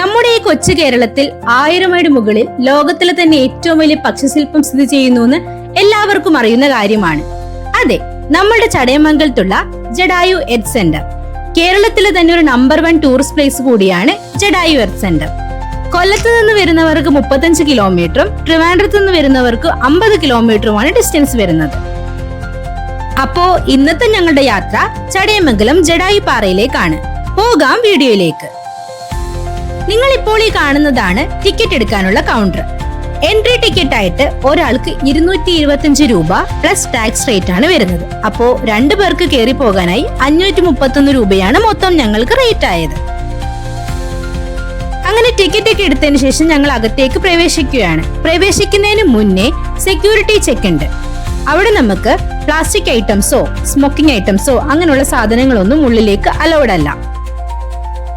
നമ്മുടെ ഈ കൊച്ചു കേരളത്തിൽ ആയിരം അടി മുകളിൽ ലോകത്തിലെ തന്നെ ഏറ്റവും വലിയ പക്ഷിശില്പം സ്ഥിതി ചെയ്യുന്നു എന്ന് എല്ലാവർക്കും അറിയുന്ന കാര്യമാണ്. അതെ നമ്മുടെ ചടയമംഗലത്തുള്ള ജഡായു എർത്ത് സെന്റർ. കേരളത്തിലെ തന്നെ ഒരു നമ്പർ വൺ ടൂറിസ്റ്റ് പ്ലേസ് കൂടിയാണ് ജഡായു എർത്ത് സെന്റർ. കൊല്ലത്ത് നിന്ന് വരുന്നവർക്ക് മുപ്പത്തഞ്ച് കിലോമീറ്ററും ട്രിവാൻഡ്രത്ത് നിന്ന് വരുന്നവർക്ക് അമ്പത് കിലോമീറ്ററുമാണ് ഡിസ്റ്റൻസ് വരുന്നത്. അപ്പോ ഇന്നത്തെ ഞങ്ങളുടെ യാത്ര ചടയമംഗലം ജഡായു പാറയിലേക്കാണ്. പോകാം വീഡിയോയിലേക്ക്. നിങ്ങൾ ഇപ്പോൾ ഈ കാണുന്നതാണ് ടിക്കറ്റ് എടുക്കാനുള്ള കൗണ്ടർ എൻട്രി ടിക്കറ്റ് ആയിട്ട് ഒരാൾക്ക് ഇരുന്നൂറ്റി ഇരുപത്തിയഞ്ച് രൂപ പ്ലസ് ടാക്സ് റേറ്റ് ആണ് വരുന്നത്. അപ്പോ രണ്ടു പേർക്ക് കയറി പോകാനായി അഞ്ഞൂറ്റി മുപ്പത്തൊന്ന് രൂപയാണ് മൊത്തം ഞങ്ങൾക്ക് റേറ്റ് ആയത്. അങ്ങനെ ടിക്കറ്റ് ഒക്കെ എടുത്തതിന് ശേഷം ഞങ്ങൾ അകത്തേക്ക് പ്രവേശിക്കുകയാണ്. പ്രവേശിക്കുന്നതിന് മുന്നേ സെക്യൂരിറ്റി ചെക്ക് ഉണ്ട്. അവിടെ നമുക്ക് പ്ലാസ്റ്റിക് ഐറ്റംസോ സ്മോക്കിംഗ് ഐറ്റംസോ അങ്ങനെയുള്ള സാധനങ്ങളൊന്നും ഉള്ളിലേക്ക് അലൗഡ് അല്ല.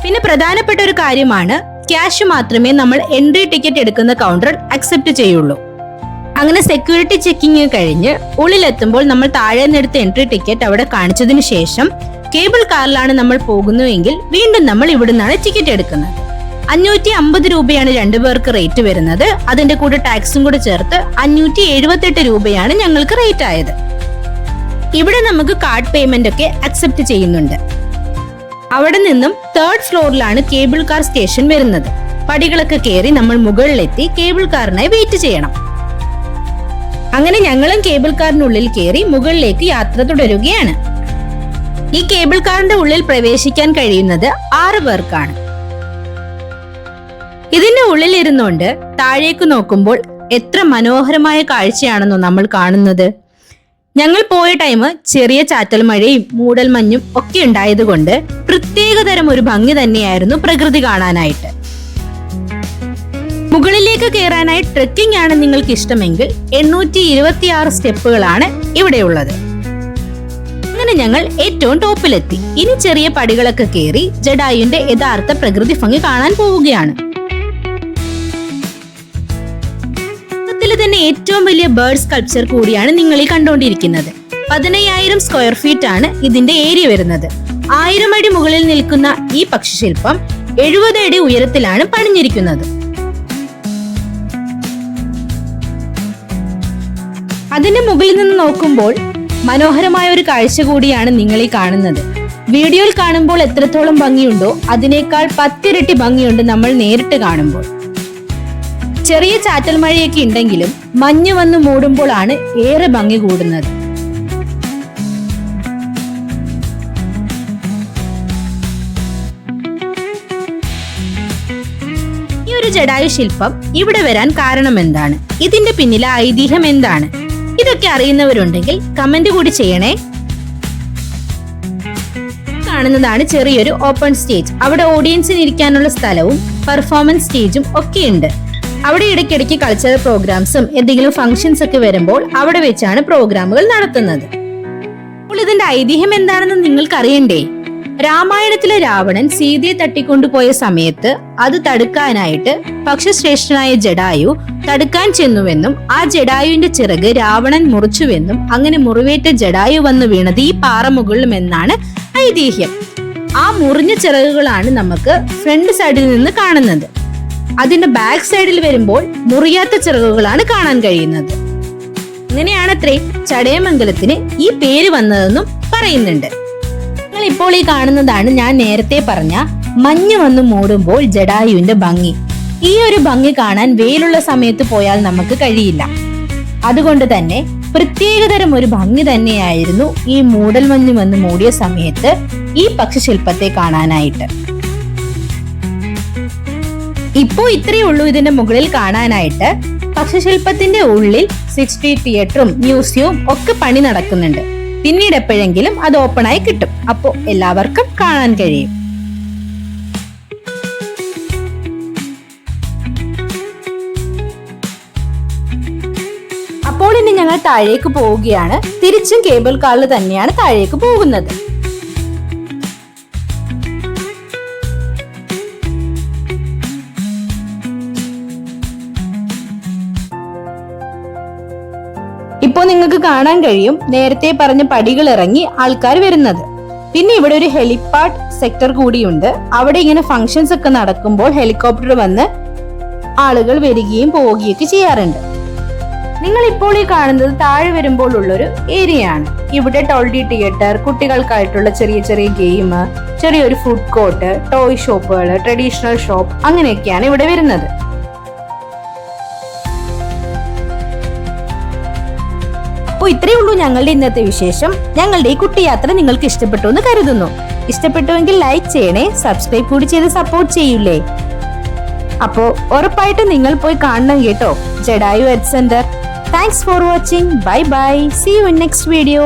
പിന്നെ പ്രധാനപ്പെട്ട ഒരു കാര്യമാണ് ക്യാഷ് മാത്രമേ നമ്മൾ എൻട്രി ടിക്കറ്റ് എടുക്കുന്ന കൗണ്ടർ അക്സെപ്റ്റ് ചെയ്യുള്ളൂ. അങ്ങനെ സെക്യൂരിറ്റി ചെക്കിങ് കഴിഞ്ഞ് ഉള്ളിലെത്തുമ്പോൾ നമ്മൾ താഴെ നിന്നെടുത്ത എൻട്രി ടിക്കറ്റ് അവിടെ കാണിച്ചതിന് ശേഷം കേബിൾ കാറിലാണ് നമ്മൾ പോകുന്നുവെങ്കിൽ വീണ്ടും നമ്മൾ ഇവിടുന്നാണ് ടിക്കറ്റ് എടുക്കുന്നത്. അഞ്ഞൂറ്റി അമ്പത് രൂപയാണ് രണ്ടുപേർക്ക് റേറ്റ് വരുന്നത്. അതിന്റെ കൂടെ ടാക്സും കൂടെ ചേർത്ത് അഞ്ഞൂറ്റി എഴുപത്തെട്ട് രൂപയാണ് ഞങ്ങൾക്ക് റേറ്റ് ആയത്. ഇവിടെ നമുക്ക് കാർഡ് പേയ്മെന്റ് ഒക്കെ അക്സെപ്റ്റ് ചെയ്യുന്നുണ്ട്. അവിടെ നിന്നും തേർഡ് ഫ്ലോറിലാണ് കേബിൾ കാർ സ്റ്റേഷൻ വരുന്നത്. പടികളൊക്കെ കയറി നമ്മൾ മുകളിലെത്തി കേബിൾ കാറിനായി വെയിറ്റ് ചെയ്യണം. അങ്ങനെ ഞങ്ങളും കേബിൾ കാറിനുള്ളിൽ കയറി മുകളിലേക്ക് യാത്ര തുടരുകയാണ്. ഈ കേബിൾ കാറിന്റെ ഉള്ളിൽ പ്രവേശിക്കാൻ കഴിയുന്നത് ആറ് പേർക്കാണ്. ഇതിന്റെ ഉള്ളിൽ ഇരുന്നുകൊണ്ട് താഴേക്ക് നോക്കുമ്പോൾ എത്ര മനോഹരമായ കാഴ്ചയാണെന്നോ നമ്മൾ കാണുന്നത്. ഞങ്ങൾ പോയ ടൈം ചെറിയ ചാറ്റൽ മഴയും മൂടൽമഞ്ഞും ഒക്കെ ഉണ്ടായതുകൊണ്ട് പ്രത്യേകതരം ഒരു ഭംഗി തന്നെയായിരുന്നു പ്രകൃതി കാണാനായിട്ട്. മുകളിലേക്ക് കയറാനായി ട്രെക്കിംഗ് ആണ് നിങ്ങൾക്ക് ഇഷ്ടമെങ്കിൽ എണ്ണൂറ്റി ഇരുപത്തിയാറ് സ്റ്റെപ്പുകളാണ് ഇവിടെയുള്ളത് അങ്ങനെ ഞങ്ങൾ ഏറ്റവും ടോപ്പിലെത്തി. ഇനി ചെറിയ പടികളൊക്കെ കയറി ജഡായുന്റെ യഥാർത്ഥ പ്രകൃതി ഭംഗി കാണാൻ പോവുകയാണ്. തന്നെ ഏറ്റവും വലിയ ബേർഡ് സ്കൾപ്ചർ കൂടിയാണ് നിങ്ങൾ ഈ കണ്ടുകൊണ്ടിരിക്കുന്നത്. പതിനയ്യായിരം സ്ക്വയർ ഫീറ്റ് ആണ് ഇതിന്റെ ഏരിയ വരുന്നത്. ആയിരം അടി മുകളിൽ നിൽക്കുന്ന ഈ പക്ഷിശില്പം എഴുപത് അടി ഉയരത്തിലാണ് പണിഞ്ഞിരിക്കുന്നത്. അതിന്റെ മുകളിൽ നിന്ന് നോക്കുമ്പോൾ മനോഹരമായ ഒരു കാഴ്ച കൂടിയാണ് നിങ്ങൾ ഈ കാണുന്നത്. വീഡിയോയിൽ കാണുമ്പോൾ എത്രത്തോളം ഭംഗിയുണ്ടോ അതിനേക്കാൾ പത്തിരട്ടി ഭംഗിയുണ്ട് നമ്മൾ നേരിട്ട് കാണുമ്പോൾ. ചെറിയ ചാറ്റൽ മഴയൊക്കെ ഉണ്ടെങ്കിലും മഞ്ഞ് വന്ന് മൂടുമ്പോഴാണ് ഏറെ ഭംഗി കൂടുന്നത്. ഈ ഒരു ജഡായു ശില്പം ഇവിടെ വരാൻ കാരണം എന്താണ്? ഇതിന്റെ പിന്നിലെ ഐതിഹ്യം എന്താണ്? ഇതൊക്കെ അറിയുന്നവരുണ്ടെങ്കിൽ കമന്റ് കൂടി ചെയ്യണേ. കാണുന്നതാണ് ചെറിയൊരു ഓപ്പൺ സ്റ്റേജ് അവിടെ ഓഡിയൻസിന് ഇരിക്കാനുള്ള സ്ഥലവും പെർഫോമൻസ് സ്റ്റേജും ഒക്കെ ഉണ്ട് അവിടെ ഇടയ്ക്കിടയ്ക്ക് കൾച്ചറൽ പ്രോഗ്രാംസും എന്തെങ്കിലും ഫംഗ്ഷൻസ് ഒക്കെ വരുമ്പോൾ അവിടെ വെച്ചാണ് പ്രോഗ്രാമുകൾ നടത്തുന്നത്. അപ്പോൾ ഇതിന്റെ ഐതിഹ്യം എന്താണെന്ന് നിങ്ങൾക്ക് അറിയണ്ടേ രാമായണത്തിലെ രാവണൻ സീതയെ തട്ടിക്കൊണ്ടുപോയ സമയത്ത് അത് തടുക്കാനായിട്ട് പക്ഷശ്രേഷ്ഠനായ ജഡായു തടുക്കാൻ ചെന്നുവെന്നും ആ ജഡായുവിന്റെ ചിറക് രാവണൻ മുറിച്ചുവെന്നും അങ്ങനെ മുറിവേറ്റ ജഡായു വന്നു വീണത് ഈ പാറമുകളിലും എന്നാണ് ഐതിഹ്യം. ആ മുറിഞ്ഞ ചിറകുകളാണ് നമുക്ക് ഫ്രണ്ട് സൈഡിൽ നിന്ന് കാണുന്നത്. അതിന്റെ ബാക്ക് സൈഡിൽ വരുമ്പോൾ മുറിയാത്ത ചിറകുകളാണ് കാണാൻ കഴിയുന്നത്. ഇങ്ങനെയാണത്രേ ചടയമംഗലത്തിന് ഈ പേര് വന്നതെന്നും പറയുന്നുണ്ട്. നിങ്ങൾ ഇപ്പോൾ ഈ കാണുന്നതാണ് ഞാൻ നേരത്തെ പറഞ്ഞ മഞ്ഞ് വന്ന് മൂടുമ്പോൾ ജഡായുവിന്റെ ഭംഗി. ഈ ഒരു ഭംഗി കാണാൻ വെയിലുള്ള സമയത്ത് പോയാൽ നമുക്ക് കഴിയില്ല. അതുകൊണ്ട് തന്നെ പ്രത്യേകതരം ഒരു ഭംഗി തന്നെയായിരുന്നു ഈ മൂടൽ മഞ്ഞ് വന്ന് മൂടിയ സമയത്ത് ഈ പക്ഷിശില്പത്തെ കാണാനായിട്ട്. ഇപ്പോ ഇത്രയേ ഉള്ളൂ ഇതിന്റെ മുകളിൽ കാണാനായിട്ട്. പക്ഷിശില്പത്തിന്റെ ഉള്ളിൽ സിക്സ്റ്റി തിയേറ്ററും മ്യൂസിയവും ഒക്കെ പണി നടക്കുന്നുണ്ട്. പിന്നീട് എപ്പോഴെങ്കിലും അത് ഓപ്പൺ ആയി കിട്ടും. അപ്പോ എല്ലാവർക്കും കാണാൻ കഴിയും. അപ്പോൾ ഇനി ഞങ്ങൾ താഴേക്ക് പോവുകയാണ്. തിരിച്ചും കേബിൾ കാറിൽ തന്നെയാണ് താഴേക്ക് പോകുന്നത്. ഇപ്പോൾ നിങ്ങൾക്ക് കാണാൻ കഴിയും നേരത്തെ പറഞ്ഞ പടികൾ ഇറങ്ങി ആൾക്കാർ വരുന്നത്. പിന്നെ ഇവിടെ ഒരു ഹെലിപാഡ് സെക്ടർ കൂടിയുണ്ട്. അവിടെ ഇങ്ങനെ ഫങ്ഷൻസ് ഒക്കെ നടക്കുമ്പോൾ ഹെലികോപ്റ്റർ വന്ന് ആളുകൾ വരികയും പോവുകയൊക്കെ ചെയ്യാറുണ്ട്. നിങ്ങൾ ഇപ്പോൾ ഈ കാണുന്നത് താഴെ വരുമ്പോൾ ഉള്ളൊരു ഏരിയ ആണ്. ഇവിടെ ടോൾഡി തിയേറ്റർ കുട്ടികൾക്കായിട്ടുള്ള ചെറിയ ചെറിയ ഗെയിം ചെറിയൊരു ഫുഡ് കോർട്ട് ടോയ് ഷോപ്പുകൾ ട്രഡീഷണൽ ഷോപ്പ് അങ്ങനെയൊക്കെയാണ് ഇവിടെ വരുന്നത്. അപ്പോൾ ഇത്രയേ ഉള്ളൂ ഞങ്ങളുടെ ഇന്നത്തെ വിശേഷം. ഞങ്ങളുടെ ഈ കുട്ടിയാത്ര നിങ്ങൾക്ക് ഇഷ്ടപ്പെട്ടു എന്ന് കരുതുന്നു. ഇഷ്ടപ്പെട്ടുവെങ്കിൽ ലൈക്ക് ചെയ്യണേ സബ്സ്ക്രൈബ് കൂടി ചെയ്ത് സപ്പോർട്ട് ചെയ്യൂലേ. അപ്പോ ഉറപ്പായിട്ട് നിങ്ങൾ പോയി കാണണം കേട്ടോ. Jatayu earth centre thanks for watching bye bye see you in next video